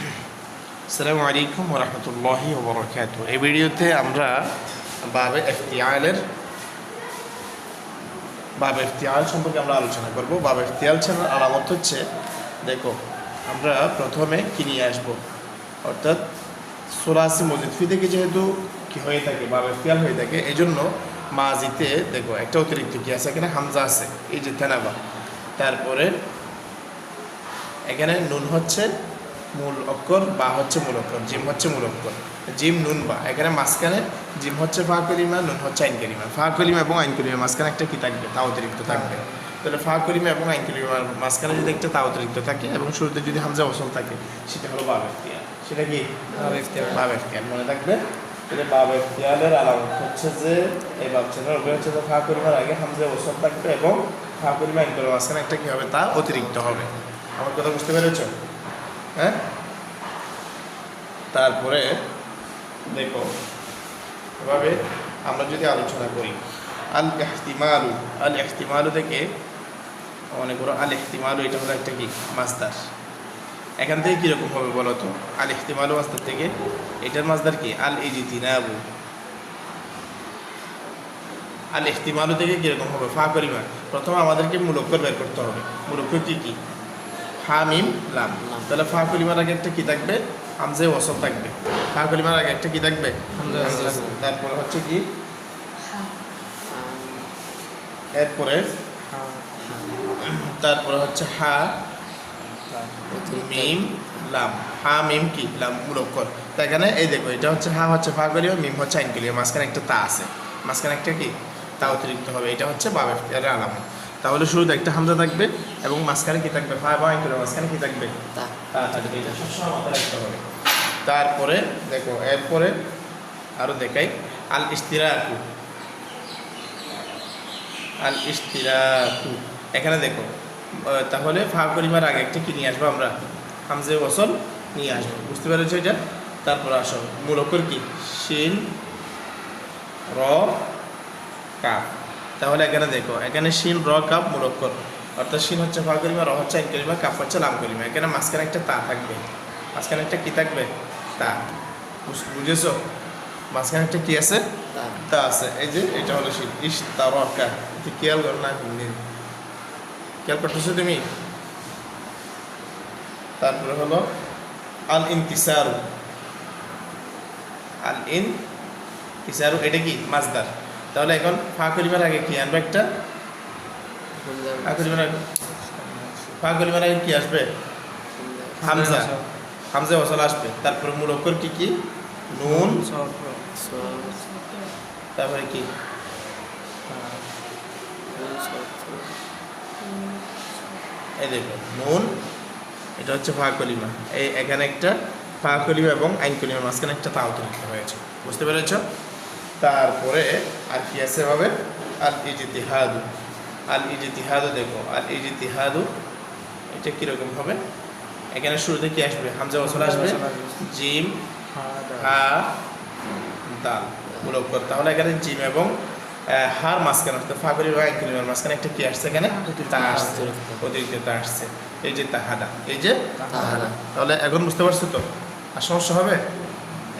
আসসালামু আলাইকুম রহমতুল্লাহি ওবরাকাত এই ভিডিওতে আমরা বাবে এফতিয়ালের বাবে এফতিয়াল সম্পর্কে আমরা আলোচনা করব। বাবে এফতিয়াল ছাড়ার আলামত হচ্ছে, দেখো, আমরা প্রথমে কি নিয়ে আসব? অর্থাৎ সোলাসি মজিদফি থেকে যেহেতু কি হয়ে থাকে, বাবে এফতিয়াল হয়ে থাকে এই জন্য মাজিতে, দেখো, একটা অতিরিক্ত কি আছে? এখানে হামজা আছে, এই যে তেনাবা। তারপরে এখানে নুন হচ্ছে মূল অক্ষর বা হচ্ছে মূল অক্ষর জিম হচ্ছে মূল অক্ষর। জিম নুন বা। এখানে মাঝখানে জিম হচ্ছে ফা করিমা নুন হচ্ছে আইন কলিমা ফা করিমা এবং আইন কলিমা মাঝখানে একটা কি থাকবে? তা অতিরিক্ত থাকবে। তাহলে ফা করিমা এবং আইন কলিমার মাঝখানে যদি একটা তা অতিরিক্ত থাকে এবং শুরুতে যদি হামজা ওসল থাকে সেটা হলো বাব এখতিয়ার। সেটা কি? বাব এখতিয়ার। মনে থাকবে? তাহলে বাব এখতিয়ারের আলামত হচ্ছে যে এই বাচ্চাটার উপরে হচ্ছে যে ফা করিমার আগে হামজা ওসল থাকবে এবং ফা করিমা আইন কলিমার মাঝখানে একটা কি হবে? তা অতিরিক্ত হবে। আমার কথা বুঝতে পেরেছ? হ্যাঁ? তারপরে দেখো, এভাবে আমরা যদি আলোচনা করি আল এহতিমালু আল এহতিমালু থেকে মনে করো আল এহতিমালু এটা হলো একটা কি? মাস্তার এখান থেকে কীরকম হবে বলো তো? আল এহতিমালু মাস্তার থেকে এটার মাস্তার কি? আল ইজিতিনাবু আল এহতিমালু থেকে কীরকম হবে? ফা করিমা। প্রথমে আমাদেরকে মূলক্ষর বের করতে হবে। মূলক্ষর কী কী? হা মিম লাম। তাহলে ফা কলিমার আগে একটা কি থাকবে? হামজে ওসব থাকবে। ফা কলিমার আগে একটা কি থাকবে। তারপরে হচ্ছে কি? এরপরে? তারপরে হচ্ছে হা, মিম, লাম। হা, মিম কি? লাম মুরক্কর তাই এখানে এই দেখো, এটা হচ্ছে হা হচ্ছে ফা কলিমা মিম হচ্ছে আইন কলিমা মাঝখানে একটা তা আছে। মাঝখানে একটা কি? তা অতিরিক্ত হবে। এটা হচ্ছে বাবে এর আলামত তাহলে শুরুতে একটা হামজা থাকবে এবং মাঝখানে কি থাকবে? ফা বা কলিমা মাঝখানে কি থাকবে? তা। থাকবে এটা সবসময় মাথায় রাখতে হবে। তারপরে দেখো এরপরে আরও দেখাই। আল ইস্তিরাকু আল ইস্তিরাকু এখানে দেখো তাহলে ফা করিমার আগে একটা কি নিয়ে আসব আমরা? হামজে ওসল নিয়ে আসব। বুঝতে পেরেছ এটা? তারপর আসো মূল অক্ষর কি? শিন র কাপ তাহলে এখানে দেখো এখানে শিন র কাপ মূল অক্ষর অর্থাৎ শিন হচ্ছে ফা করিমা র হচ্ছে আইন করিমা কাপ হচ্ছে লাম করিমা। এখানে মাঝখানে একটা তা থাকবে। মাঝখানে একটা কি থাকবে? তা। বুঝ- বুঝেছ? মাঝখানে একটা কি আছে? তা। আছে। এই যে এটা হলো শিন। ইস তারকা এটা খেয়াল করো না খেয়াল করতেছো তুমি? তারপরে হলো আল ইনতিসারু আল ইন তিসারু এটা কি? মাজদার। তাহলে এখন ফা করিবার আগে কি আনবে একটা? ফা করিবার আগে ফা আগে কি আসবে? হামজা। হামজা ওসল আসবে। তারপরে মূল অক্ষর কি কি? নুন। তারপরে কি? এই দেখো নুন। এটা হচ্ছে ফা কলিমা। এই এখানে একটা ফা কলিমা এবং আইন কলিমার মাঝখানে একটা তা অতিরিক্ত হয়েছে বুঝতে পেরেছ? তারপরে আর কি আছে হবে? আল ইজিতিহাদু আল ইজিতিহাদু দেখো আল ইজিতিহাদু এটা কীরকম হবে? এখানে শুরুতে কি আসবে? হামজা ওসল আসবে? জিম হা দাল। মূলক কর তাহলে এখানে জিম এবং হার মাঝখানে অর্থাৎ ফাগরি বা আইনকুলিমার মাঝখানে একটা কি আসছে এখানে? তা আসছে। অতিরিক্ত তা আসছে। এই যে তাহাদা। এই যে তাহাদা। তাহলে এখন বুঝতে পারছ তো? আর সমস্যা হবে?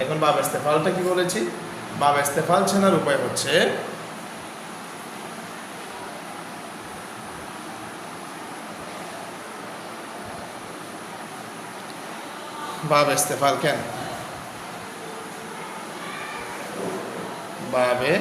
এখন বাবা ইস্তেফালটা কি বলেছি? বাবা ইস্তেফাল চেনার উপায় হচ্ছে বাব ইস্তেফাল কেন? বাবে